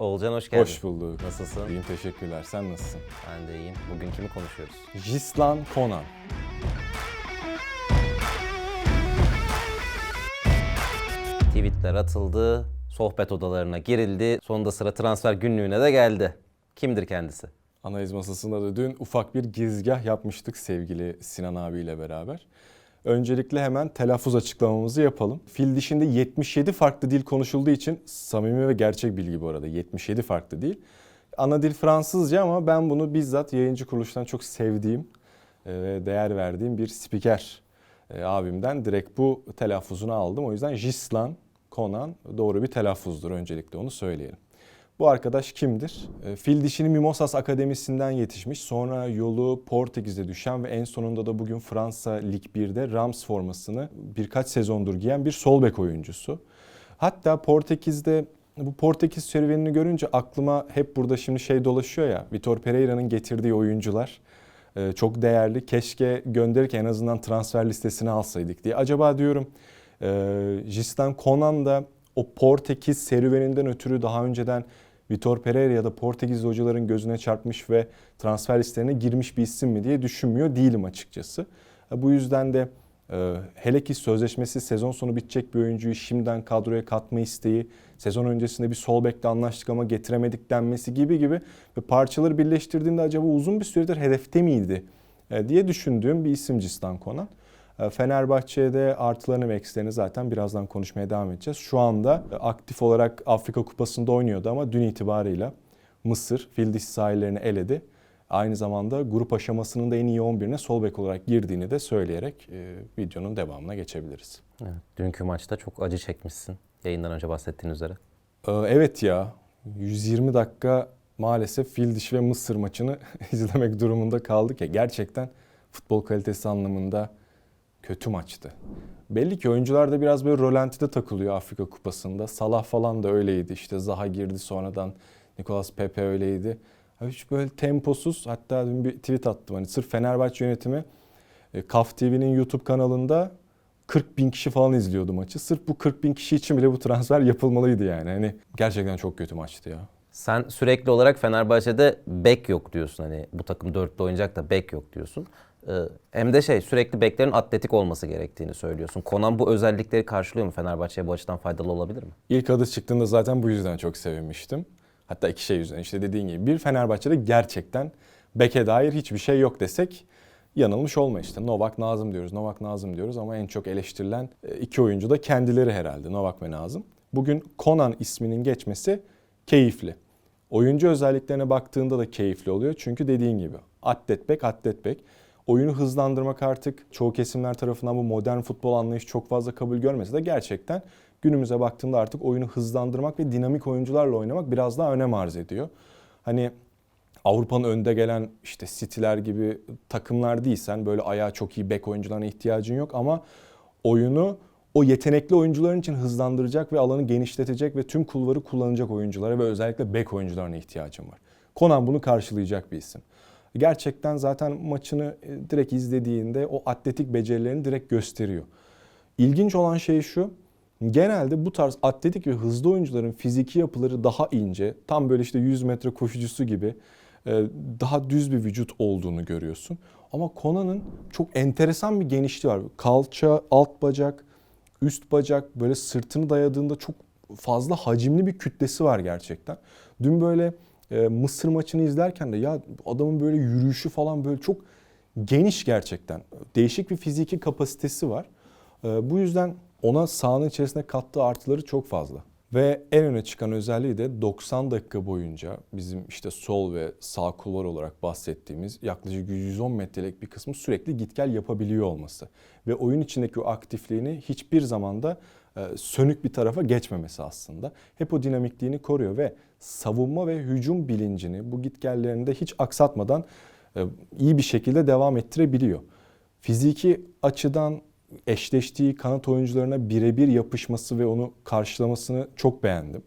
Oğulcan hoş geldin. Hoş bulduk. Nasılsın? İyiyim teşekkürler. Sen nasılsın? Ben de iyiyim. Bugün kimi konuşuyoruz? Jislan Konan. Tweetler atıldı, sohbet odalarına girildi. Sonunda sıra transfer günlüğüne de geldi. Kimdir kendisi? Analiz masasında da dün ufak bir girizgah yapmıştık sevgili Sinan abiyle beraber. Öncelikle hemen telaffuz açıklamamızı yapalım. Fil dişinde 77 farklı dil konuşulduğu için samimi ve gerçek bilgi bu arada 77 farklı dil. Ana dil Fransızca ama ben bunu bizzat yayıncı kuruluştan çok sevdiğim e, ve değer verdiğim bir spiker e, abimden direkt bu telaffuzunu aldım. O yüzden Jislan Konan doğru bir telaffuzdur öncelikle onu söyleyelim. Bu arkadaş kimdir? E, Fil dişini Mimosas Akademisi'nden yetişmiş. Sonra yolu Portekiz'e düşen ve en sonunda da bugün Fransa Lig 1'de Rams formasını birkaç sezondur giyen bir sol bek oyuncusu. Hatta Portekiz'de bu Portekiz serüvenini görünce aklıma hep burada şimdi şey dolaşıyor ya. Vitor Pereira'nın getirdiği oyuncular e, çok değerli. Keşke gönderirken en azından transfer listesine alsaydık diye. Acaba diyorum e, Jistan Konan da o Portekiz serüveninden ötürü daha önceden Vitor Pereira ya da Portekiz hocaların gözüne çarpmış ve transfer listelerine girmiş bir isim mi diye düşünmüyor değilim açıkçası. E, Bu yüzden de e, hele ki sözleşmesi sezon sonu bitecek bir oyuncuyu şimdiden kadroya katma isteği, sezon öncesinde bir sol bekle anlaştık ama getiremedik denmesi gibi gibi ve parçaları birleştirdiğinde acaba uzun bir süredir hedefte miydi e, diye düşündüğüm bir isim Cistan Konan. E, Fenerbahçe'de artılarını ve eksilerini zaten birazdan konuşmaya devam edeceğiz. Şu anda e, aktif olarak Afrika Kupası'nda oynuyordu ama dün itibarıyla Mısır Fildiş sahillerini eledi. Aynı zamanda grup aşamasının da en iyi 11'ine sol bek olarak girdiğini de söyleyerek e, videonun devamına geçebiliriz. Evet, dünkü maçta çok acı çekmişsin. Yayından önce bahsettiğin üzere. Ee, Evet ya 120 dakika maalesef Fildiş ve Mısır maçını izlemek durumunda kaldık ya gerçekten futbol kalitesi anlamında kötü maçtı. Belli ki oyuncular da biraz böyle rolantide takılıyor Afrika Kupası'nda. Salah falan da öyleydi işte Zaha girdi sonradan Nicolas Pepe öyleydi. Hiç böyle temposuz hatta dün bir tweet attım hani sırf Fenerbahçe yönetimi e, KAF TV'nin YouTube kanalında 40 bin kişi falan izliyordu maçı. Sırf bu 40 bin kişi için bile bu transfer yapılmalıydı yani. Hani gerçekten çok kötü maçtı ya. Sen sürekli olarak Fenerbahçe'de bek yok diyorsun. Hani bu takım dörtte oynayacak da bek yok diyorsun. Ee, hem de şey sürekli beklerin atletik olması gerektiğini söylüyorsun. Konan bu özellikleri karşılıyor mu? Fenerbahçe'ye bu açıdan faydalı olabilir mi? İlk adı çıktığında zaten bu yüzden çok sevinmiştim. Hatta iki şey yüzden işte dediğin gibi. Bir Fenerbahçe'de gerçekten beke dair hiçbir şey yok desek yanılmış olma işte. Novak Nazım diyoruz, Novak Nazım diyoruz ama en çok eleştirilen e, iki oyuncu da kendileri herhalde Novak ve Nazım. Bugün Konan isminin geçmesi keyifli. Oyuncu özelliklerine baktığında da keyifli oluyor. Çünkü dediğin gibi atlet bek, atlet bek. Oyunu hızlandırmak artık çoğu kesimler tarafından bu modern futbol anlayışı çok fazla kabul görmese de gerçekten günümüze baktığında artık oyunu hızlandırmak ve dinamik oyuncularla oynamak biraz daha önem arz ediyor. Hani Avrupa'nın önde gelen işte City'ler gibi takımlar değilsen böyle ayağı çok iyi bek oyuncularına ihtiyacın yok ama oyunu o yetenekli oyuncuların için hızlandıracak ve alanı genişletecek ve tüm kulvarı kullanacak oyunculara ve özellikle bek oyuncularına ihtiyacın var. Konan bunu karşılayacak bir isim. Gerçekten zaten maçını e, direkt izlediğinde o atletik becerilerini direkt gösteriyor. İlginç olan şey şu. Genelde bu tarz atletik ve hızlı oyuncuların fiziki yapıları daha ince, tam böyle işte 100 metre koşucusu gibi e, daha düz bir vücut olduğunu görüyorsun. Ama Conan'ın çok enteresan bir genişliği var. Kalça, alt bacak, üst bacak böyle sırtını dayadığında çok fazla hacimli bir kütlesi var gerçekten. Dün böyle e, Mısır maçını izlerken de ya adamın böyle yürüyüşü falan böyle çok geniş gerçekten. Değişik bir fiziki kapasitesi var. E, bu yüzden ona sahanın içerisinde kattığı artıları çok fazla. Ve en öne çıkan özelliği de 90 dakika boyunca bizim işte sol ve sağ kulvar olarak bahsettiğimiz yaklaşık 110 metrelik bir kısmı sürekli git gel yapabiliyor olması. Ve oyun içindeki o aktifliğini hiçbir zamanda sönük bir tarafa geçmemesi aslında. Hep o dinamikliğini koruyor ve savunma ve hücum bilincini bu gitgellerinde hiç aksatmadan e, iyi bir şekilde devam ettirebiliyor. Fiziki açıdan eşleştiği kanat oyuncularına birebir yapışması ve onu karşılamasını çok beğendim.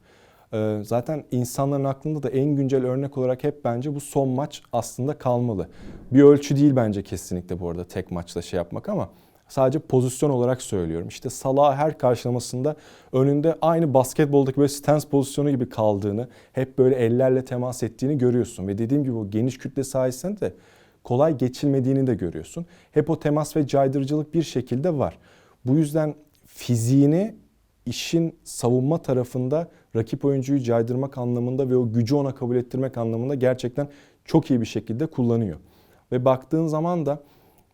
Ee, Zaten insanların aklında da en güncel örnek olarak hep bence bu son maç aslında kalmalı. Bir ölçü değil bence kesinlikle bu arada tek maçla şey yapmak ama Sadece pozisyon olarak söylüyorum. İşte Salah her karşılamasında önünde aynı basketboldaki böyle stance pozisyonu gibi kaldığını, hep böyle ellerle temas ettiğini görüyorsun. Ve dediğim gibi o geniş kütle sayesinde de kolay geçilmediğini de görüyorsun. Hep o temas ve caydırıcılık bir şekilde var. Bu yüzden fiziğini işin savunma tarafında rakip oyuncuyu caydırmak anlamında ve o gücü ona kabul ettirmek anlamında gerçekten çok iyi bir şekilde kullanıyor. Ve baktığın zaman da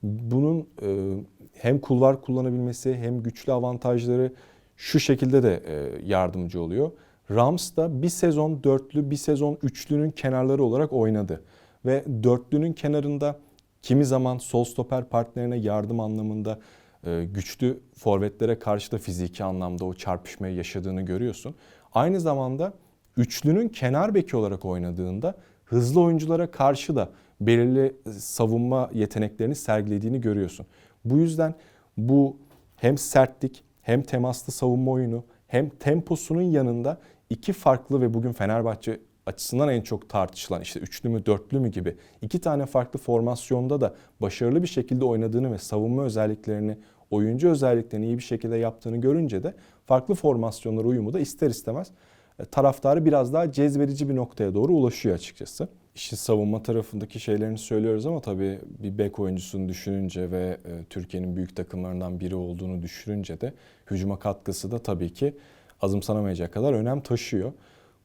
bunun e, hem kulvar kullanabilmesi hem güçlü avantajları şu şekilde de e, yardımcı oluyor. Rams da bir sezon dörtlü bir sezon üçlünün kenarları olarak oynadı. Ve dörtlünün kenarında kimi zaman sol stoper partnerine yardım anlamında e, güçlü forvetlere karşı da fiziki anlamda o çarpışmayı yaşadığını görüyorsun. Aynı zamanda üçlünün kenar beki olarak oynadığında hızlı oyunculara karşı da belirli savunma yeteneklerini sergilediğini görüyorsun. Bu yüzden bu hem sertlik hem temaslı savunma oyunu hem temposunun yanında iki farklı ve bugün Fenerbahçe açısından en çok tartışılan işte üçlü mü dörtlü mü gibi iki tane farklı formasyonda da başarılı bir şekilde oynadığını ve savunma özelliklerini, oyuncu özelliklerini iyi bir şekilde yaptığını görünce de farklı formasyonlar uyumu da ister istemez e, taraftarı biraz daha cezbedici bir noktaya doğru ulaşıyor açıkçası. İşte savunma tarafındaki şeylerini söylüyoruz ama tabii bir bek oyuncusunu düşününce ve e, Türkiye'nin büyük takımlarından biri olduğunu düşününce de hücuma katkısı da tabii ki azımsanamayacak kadar önem taşıyor.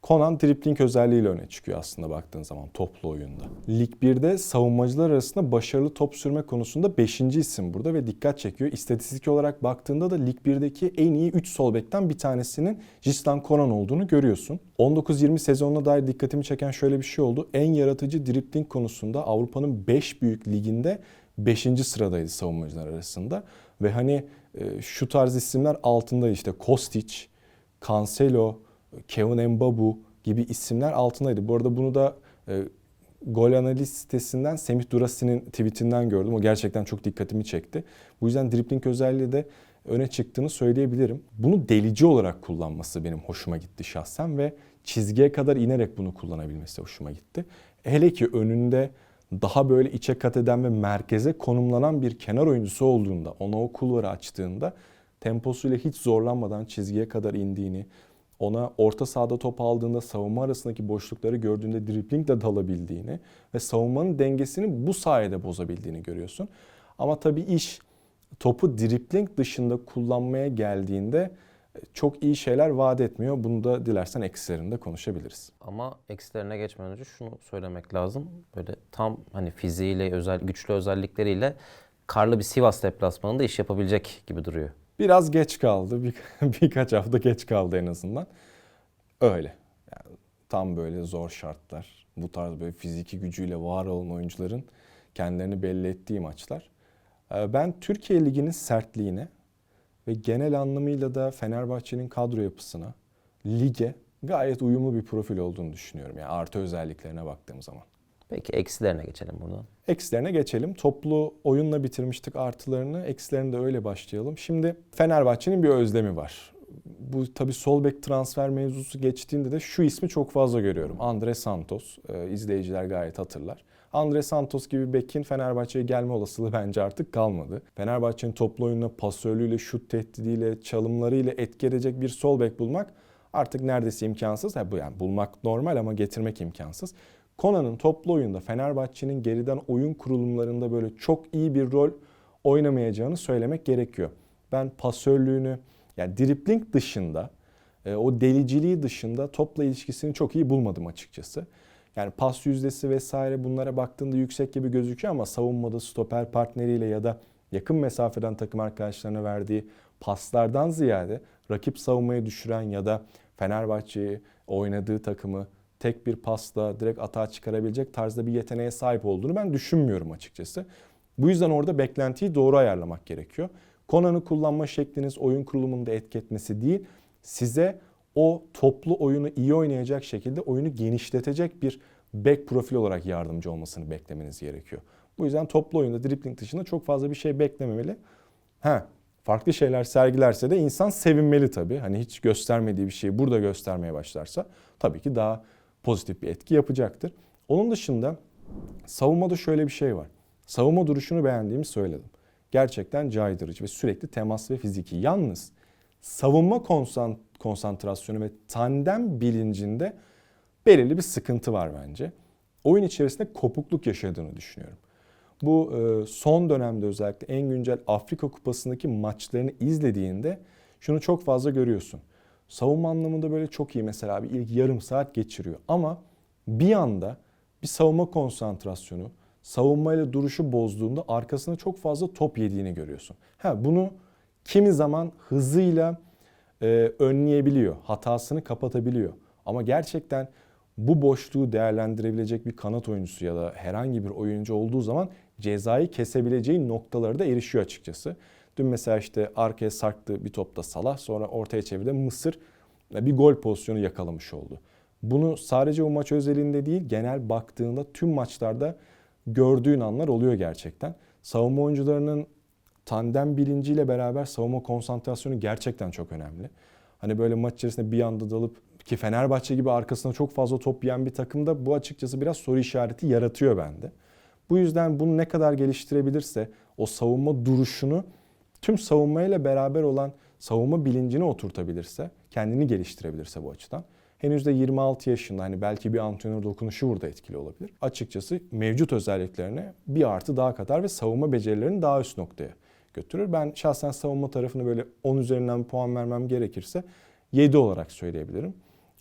Conan dripling özelliğiyle öne çıkıyor aslında baktığın zaman toplu oyunda. Lig 1'de savunmacılar arasında başarılı top sürme konusunda 5. isim burada ve dikkat çekiyor. İstatistik olarak baktığında da Lig 1'deki en iyi 3 sol bekten bir tanesinin Cislan Conan olduğunu görüyorsun. 19-20 sezonuna dair dikkatimi çeken şöyle bir şey oldu. En yaratıcı dripling konusunda Avrupa'nın 5 büyük liginde 5. sıradaydı savunmacılar arasında. Ve hani e, şu tarz isimler altında işte Kostic, Cancelo, Kevin Mbabu gibi isimler altındaydı. Bu arada bunu da e, gol analiz sitesinden Semih Durasi'nin tweetinden gördüm. O gerçekten çok dikkatimi çekti. Bu yüzden dribbling özelliği de öne çıktığını söyleyebilirim. Bunu delici olarak kullanması benim hoşuma gitti şahsen ve çizgiye kadar inerek bunu kullanabilmesi hoşuma gitti. Hele ki önünde daha böyle içe kat eden ve merkeze konumlanan bir kenar oyuncusu olduğunda, ona o kulvarı açtığında temposuyla hiç zorlanmadan çizgiye kadar indiğini, ona orta sahada top aldığında savunma arasındaki boşlukları gördüğünde driplingle dalabildiğini ve savunmanın dengesini bu sayede bozabildiğini görüyorsun. Ama tabii iş topu dripling dışında kullanmaya geldiğinde e, çok iyi şeyler vaat etmiyor. Bunu da dilersen eksilerinde konuşabiliriz. Ama eksilerine geçmeden önce şunu söylemek lazım. Böyle tam hani fiziğiyle, özel güçlü özellikleriyle karlı bir Sivas deplasmanında iş yapabilecek gibi duruyor. Biraz geç kaldı. Bir, birkaç hafta geç kaldı en azından. Öyle. Yani tam böyle zor şartlar. Bu tarz böyle fiziki gücüyle var olan oyuncuların kendilerini belli ettiği maçlar. Ee, Ben Türkiye Ligi'nin sertliğine ve genel anlamıyla da Fenerbahçe'nin kadro yapısına, lige gayet uyumlu bir profil olduğunu düşünüyorum. Yani artı özelliklerine baktığım zaman. Peki eksilerine geçelim buradan. Eksilerine geçelim. Toplu oyunla bitirmiştik artılarını. Eksilerine de öyle başlayalım. Şimdi Fenerbahçe'nin bir özlemi var. Bu tabii sol bek transfer mevzusu geçtiğinde de şu ismi çok fazla görüyorum. Andre Santos. Ee, izleyiciler gayet hatırlar. Andre Santos gibi bekin Fenerbahçe'ye gelme olasılığı bence artık kalmadı. Fenerbahçe'nin toplu oyununa, pasörlüğüyle, şut tehdidiyle, çalımlarıyla etki edecek bir sol bek bulmak artık neredeyse imkansız. Ha, bu yani bulmak normal ama getirmek imkansız. Konan'ın toplu oyunda Fenerbahçe'nin geriden oyun kurulumlarında böyle çok iyi bir rol oynamayacağını söylemek gerekiyor. Ben pasörlüğünü yani dripling dışında e, o deliciliği dışında topla ilişkisini çok iyi bulmadım açıkçası. Yani pas yüzdesi vesaire bunlara baktığında yüksek gibi gözüküyor ama savunmada stoper partneriyle ya da yakın mesafeden takım arkadaşlarına verdiği paslardan ziyade rakip savunmaya düşüren ya da Fenerbahçe'yi oynadığı takımı tek bir pasla direkt atağa çıkarabilecek tarzda bir yeteneğe sahip olduğunu ben düşünmüyorum açıkçası. Bu yüzden orada beklentiyi doğru ayarlamak gerekiyor. Konan'ı kullanma şekliniz oyun kurulumunda etki etmesi değil, size o toplu oyunu iyi oynayacak şekilde oyunu genişletecek bir back profil olarak yardımcı olmasını beklemeniz gerekiyor. Bu yüzden toplu oyunda dribbling dışında çok fazla bir şey beklememeli. Ha, farklı şeyler sergilerse de insan sevinmeli tabii. Hani hiç göstermediği bir şeyi burada göstermeye başlarsa tabii ki daha pozitif bir etki yapacaktır. Onun dışında savunmada şöyle bir şey var. Savunma duruşunu beğendiğimi söyledim. gerçekten caydırıcı ve sürekli temas ve fiziki. Yalnız savunma konsan- konsantrasyonu ve tandem bilincinde belirli bir sıkıntı var bence. Oyun içerisinde kopukluk yaşadığını düşünüyorum. Bu e, son dönemde özellikle en güncel Afrika Kupası'ndaki maçlarını izlediğinde şunu çok fazla görüyorsun. Savunma anlamında böyle çok iyi mesela bir ilk yarım saat geçiriyor ama bir anda bir savunma konsantrasyonu, savunmayla duruşu bozduğunda arkasına çok fazla top yediğini görüyorsun. Ha bunu kimi zaman hızıyla e, önleyebiliyor, hatasını kapatabiliyor. Ama gerçekten bu boşluğu değerlendirebilecek bir kanat oyuncusu ya da herhangi bir oyuncu olduğu zaman cezayı kesebileceği noktalara da erişiyor açıkçası. Dün mesela işte arkaya sarktı bir topta Salah sonra ortaya çevirdi Mısır bir gol pozisyonu yakalamış oldu. Bunu sadece bu maç özelinde değil genel baktığında tüm maçlarda gördüğün anlar oluyor gerçekten. Savunma oyuncularının tandem bilinciyle beraber savunma konsantrasyonu gerçekten çok önemli. Hani böyle maç içerisinde bir anda dalıp ki Fenerbahçe gibi arkasına çok fazla top yiyen bir takımda bu açıkçası biraz soru işareti yaratıyor bende. Bu yüzden bunu ne kadar geliştirebilirse o savunma duruşunu tüm savunmayla beraber olan savunma bilincini oturtabilirse, kendini geliştirebilirse bu açıdan. Henüz de 26 yaşında hani belki bir antrenör dokunuşu burada etkili olabilir. Açıkçası mevcut özelliklerine bir artı daha katar ve savunma becerilerini daha üst noktaya götürür. Ben şahsen savunma tarafını böyle 10 üzerinden bir puan vermem gerekirse 7 olarak söyleyebilirim.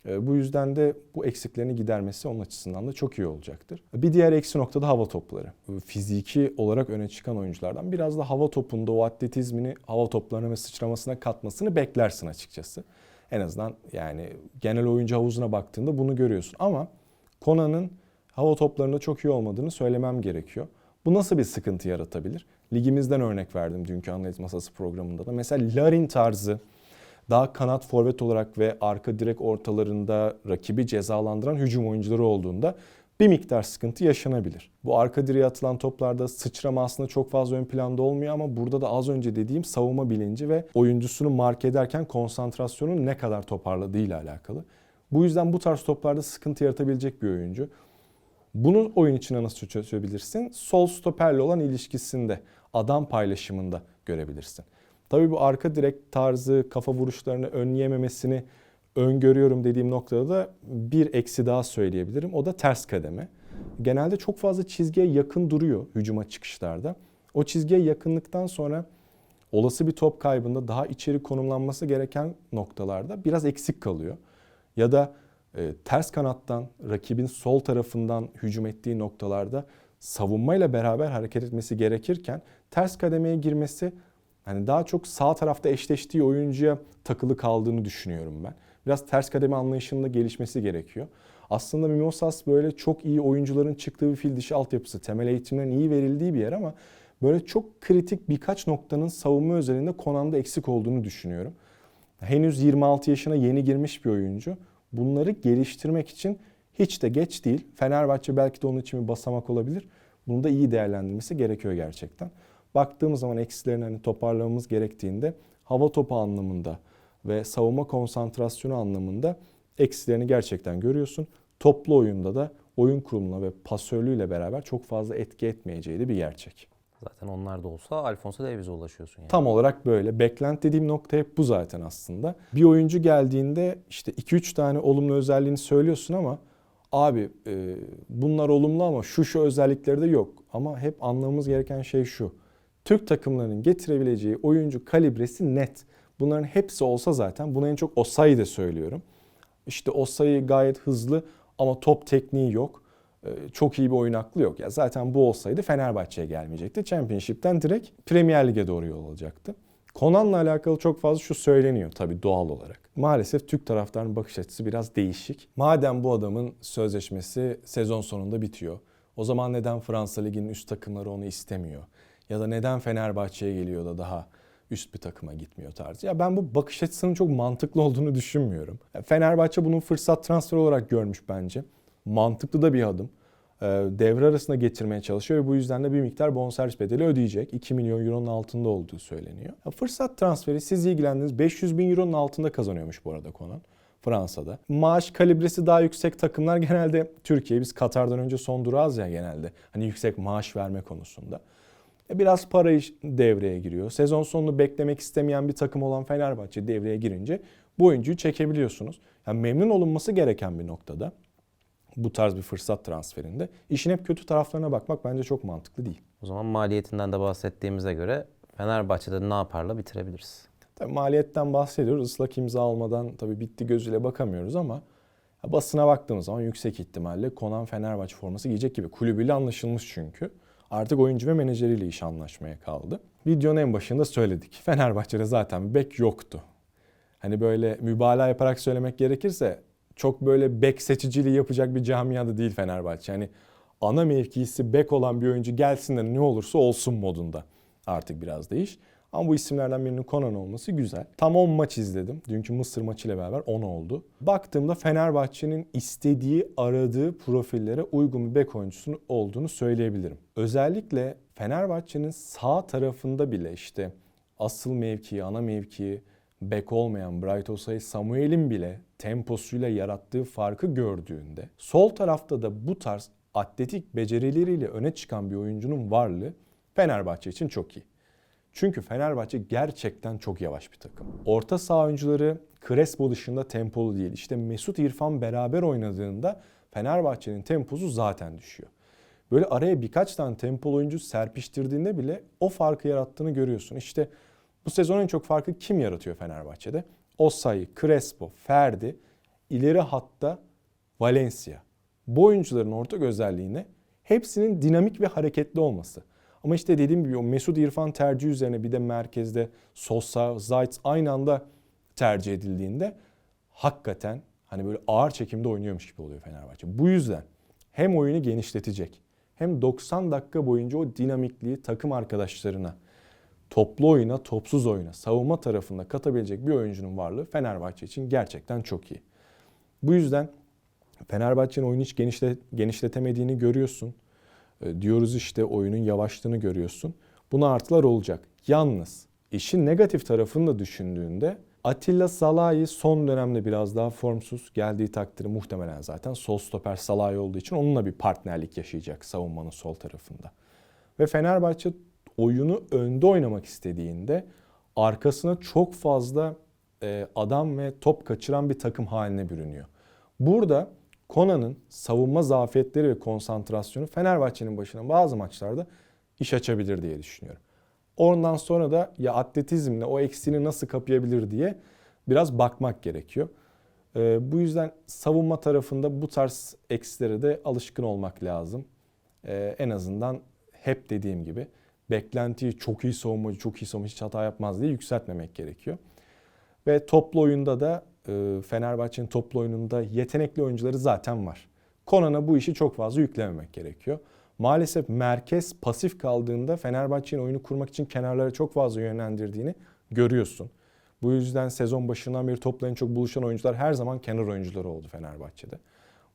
E, Bu yüzden de bu eksiklerini gidermesi onun açısından da çok iyi olacaktır. Bir diğer eksi nokta da hava topları. E, Fiziki olarak öne çıkan oyunculardan biraz da hava topunda o atletizmini hava toplarına ve sıçramasına katmasını beklersin açıkçası. En azından yani genel oyuncu havuzuna baktığında bunu görüyorsun. Ama Kona'nın hava toplarında çok iyi olmadığını söylemem gerekiyor. Bu nasıl bir sıkıntı yaratabilir? Ligimizden örnek verdim dünkü analiz masası programında da. Mesela Larin tarzı daha kanat forvet olarak ve arka direk ortalarında rakibi cezalandıran hücum oyuncuları olduğunda bir miktar sıkıntı yaşanabilir. Bu arka direğe atılan toplarda sıçrama aslında çok fazla ön planda olmuyor ama burada da az önce dediğim savunma bilinci ve oyuncusunu mark ederken konsantrasyonun ne kadar toparladığıyla alakalı. Bu yüzden bu tarz toplarda sıkıntı yaratabilecek bir oyuncu. Bunu oyun içine nasıl çözebilirsin? Sol stoperle olan ilişkisinde, adam paylaşımında görebilirsin. Tabii bu arka direk tarzı kafa vuruşlarını önleyememesini öngörüyorum dediğim noktada da bir eksi daha söyleyebilirim. O da ters kademe. Genelde çok fazla çizgiye yakın duruyor hücuma çıkışlarda. O çizgiye yakınlıktan sonra olası bir top kaybında daha içeri konumlanması gereken noktalarda biraz eksik kalıyor. Ya da e, ters kanattan rakibin sol tarafından hücum ettiği noktalarda savunmayla beraber hareket etmesi gerekirken ters kademeye girmesi hani daha çok sağ tarafta eşleştiği oyuncuya takılı kaldığını düşünüyorum ben. Biraz ters kademe anlayışında gelişmesi gerekiyor. Aslında Mimosas böyle çok iyi oyuncuların çıktığı bir fil dişi altyapısı, temel eğitimlerin iyi verildiği bir yer ama böyle çok kritik birkaç noktanın savunma özelinde Konan'da eksik olduğunu düşünüyorum. Henüz 26 yaşına yeni girmiş bir oyuncu. Bunları geliştirmek için hiç de geç değil. Fenerbahçe belki de onun için bir basamak olabilir. Bunu da iyi değerlendirmesi gerekiyor gerçekten. Baktığımız zaman eksilerini hani toparlamamız gerektiğinde hava topu anlamında ve savunma konsantrasyonu anlamında eksilerini gerçekten görüyorsun. Toplu oyunda da oyun kurulumuna ve pasörlüğüyle beraber çok fazla etki etmeyeceği de bir gerçek. Zaten onlar da olsa Alfonso Davies'e ulaşıyorsun yani. Tam olarak böyle. Beklent dediğim nokta hep bu zaten aslında. Bir oyuncu geldiğinde işte 2-3 tane olumlu özelliğini söylüyorsun ama abi e, bunlar olumlu ama şu şu özellikleri de yok. Ama hep anlamamız gereken şey şu. Türk takımlarının getirebileceği oyuncu kalibresi net. Bunların hepsi olsa zaten buna en çok Osayi de söylüyorum. İşte Osayi gayet hızlı ama top tekniği yok. Ee, Çok iyi bir oyun aklı yok. Ya zaten bu olsaydı Fenerbahçe'ye gelmeyecekti. Championship'ten direkt Premier Lig'e doğru yol alacaktı. Konan'la alakalı çok fazla şu söyleniyor tabii doğal olarak. Maalesef Türk taraftarının bakış açısı biraz değişik. Madem bu adamın sözleşmesi sezon sonunda bitiyor. O zaman neden Fransa Ligi'nin üst takımları onu istemiyor? Ya da neden Fenerbahçe'ye geliyor da daha üst bir takıma gitmiyor tarzı. Ya ben bu bakış açısının çok mantıklı olduğunu düşünmüyorum. Fenerbahçe bunu fırsat transferi olarak görmüş bence. Mantıklı da bir adım. Ee, Devre arasına getirmeye çalışıyor ve bu yüzden de bir miktar bonservis bedeli ödeyecek. 2 milyon euronun altında olduğu söyleniyor. Fırsat transferi siz ilgilendiniz 500 bin euronun altında kazanıyormuş bu arada Konan. Fransa'da. Maaş kalibresi daha yüksek takımlar genelde Türkiye biz Katar'dan önce son durağız ya genelde. Hani yüksek maaş verme konusunda. E, Biraz para iş devreye giriyor. Sezon sonunu beklemek istemeyen bir takım olan Fenerbahçe devreye girince bu oyuncuyu çekebiliyorsunuz. Yani memnun olunması gereken bir noktada bu tarz bir fırsat transferinde işin hep kötü taraflarına bakmak bence çok mantıklı değil. O zaman maliyetinden de bahsettiğimize göre Fenerbahçe'de ne yaparla bitirebiliriz. Tabii maliyetten bahsediyoruz. Islak imza almadan tabii bitti gözüyle bakamıyoruz ama basına baktığımız zaman yüksek ihtimalle Konan Fenerbahçe forması giyecek gibi. Kulübüyle anlaşılmış çünkü. Artık oyuncu ve menajeriyle iş anlaşmaya kaldı. Videonun en başında söyledik. Fenerbahçe'de zaten bek yoktu. Hani böyle mübalağa yaparak söylemek gerekirse çok böyle bek seçiciliği yapacak bir camiada değil Fenerbahçe. Yani ana mevkisi bek olan bir oyuncu gelsin de ne olursa olsun modunda artık biraz da iş. Ama bu isimlerden birinin Conan olması güzel. Tam 10 maç izledim. Dünkü Mısır maçıyla beraber 10 oldu. Baktığımda Fenerbahçe'nin istediği, aradığı profillere uygun bir bek oyuncusunun olduğunu söyleyebilirim. Özellikle Fenerbahçe'nin sağ tarafında bile işte asıl mevkii, ana mevkii, bek olmayan Bright Osay Samuel'in bile temposuyla yarattığı farkı gördüğünde sol tarafta da bu tarz atletik becerileriyle öne çıkan bir oyuncunun varlığı Fenerbahçe için çok iyi. Çünkü Fenerbahçe gerçekten çok yavaş bir takım. Orta saha oyuncuları Crespo dışında tempolu değil. İşte Mesut İrfan beraber oynadığında Fenerbahçe'nin temposu zaten düşüyor. Böyle araya birkaç tane tempolu oyuncu serpiştirdiğinde bile o farkı yarattığını görüyorsun. İşte bu sezon en çok farkı kim yaratıyor Fenerbahçe'de? Osayi, Crespo, Ferdi, ileri hatta Valencia. Bu oyuncuların ortak özelliği ne? Hepsinin dinamik ve hareketli olması. Ama işte dediğim gibi o Mesut İrfan tercih üzerine bir de merkezde Sosa, Zayt aynı anda tercih edildiğinde hakikaten hani böyle ağır çekimde oynuyormuş gibi oluyor Fenerbahçe. Bu yüzden hem oyunu genişletecek hem 90 dakika boyunca o dinamikliği takım arkadaşlarına toplu oyuna, topsuz oyuna, savunma tarafında katabilecek bir oyuncunun varlığı Fenerbahçe için gerçekten çok iyi. Bu yüzden Fenerbahçe'nin oyunu hiç genişle, genişletemediğini görüyorsun. E, diyoruz işte oyunun yavaşlığını görüyorsun. Buna artılar olacak. Yalnız işin negatif tarafını da düşündüğünde Atilla Salahi son dönemde biraz daha formsuz geldiği takdirde muhtemelen zaten sol stoper Salahi olduğu için onunla bir partnerlik yaşayacak savunmanın sol tarafında. Ve Fenerbahçe oyunu önde oynamak istediğinde arkasına çok fazla e, adam ve top kaçıran bir takım haline bürünüyor. Burada Kona'nın savunma zafiyetleri ve konsantrasyonu Fenerbahçe'nin başına bazı maçlarda iş açabilir diye düşünüyorum. Ondan sonra da ya atletizmle o eksiğini nasıl kapayabilir diye biraz bakmak gerekiyor. Ee, bu yüzden savunma tarafında bu tarz eksilere de alışkın olmak lazım. Ee, en azından hep dediğim gibi beklentiyi çok iyi savunmacı, çok iyi savunmacı hiç hata yapmaz diye yükseltmemek gerekiyor. Ve toplu oyunda da Fenerbahçe'nin toplu oyununda yetenekli oyuncuları zaten var. Konan'a bu işi çok fazla yüklememek gerekiyor. Maalesef merkez pasif kaldığında Fenerbahçe'nin oyunu kurmak için kenarlara çok fazla yönlendirdiğini görüyorsun. Bu yüzden sezon başından beri topla en çok buluşan oyuncular her zaman kenar oyuncuları oldu Fenerbahçe'de.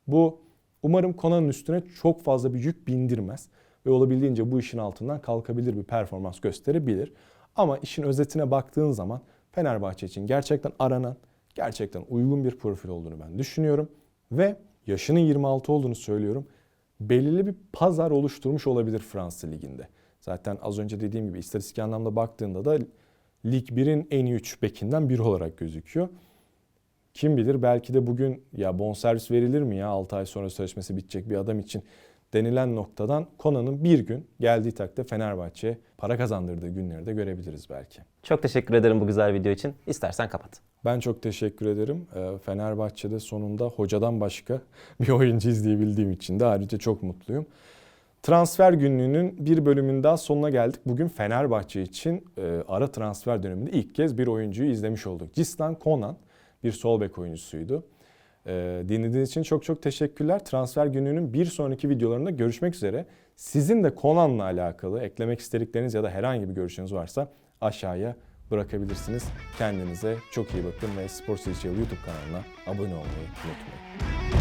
Bu umarım Konan'ın üstüne çok fazla bir yük bindirmez ve olabildiğince bu işin altından kalkabilir bir performans gösterebilir. Ama işin özetine baktığın zaman Fenerbahçe için gerçekten aranan, gerçekten uygun bir profil olduğunu ben düşünüyorum. Ve yaşının 26 olduğunu söylüyorum. Belirli bir pazar oluşturmuş olabilir Fransız Ligi'nde. Zaten az önce dediğim gibi istatistik anlamda baktığında da Lig 1'in en iyi 3 bekinden biri olarak gözüküyor. Kim bilir belki de bugün ya bonservis verilir mi ya 6 ay sonra sözleşmesi bitecek bir adam için denilen noktadan Konan'ın bir gün geldiği takdirde Fenerbahçe'ye para kazandırdığı günleri de görebiliriz belki. Çok teşekkür ederim bu güzel video için. İstersen kapat. Ben çok teşekkür ederim. Ee, Fenerbahçe'de sonunda hocadan başka bir oyuncu izleyebildiğim için de ayrıca çok mutluyum. Transfer günlüğünün bir bölümünün daha sonuna geldik. Bugün Fenerbahçe için e, ara transfer döneminde ilk kez bir oyuncuyu izlemiş olduk. Cislan Konan bir sol bek oyuncusuydu. E, dinlediğiniz için çok çok teşekkürler. Transfer günlüğünün bir sonraki videolarında görüşmek üzere. Sizin de Konan'la alakalı eklemek istedikleriniz ya da herhangi bir görüşünüz varsa aşağıya bırakabilirsiniz. Kendinize çok iyi bakın ve Sports YouTube kanalına abone olmayı unutmayın.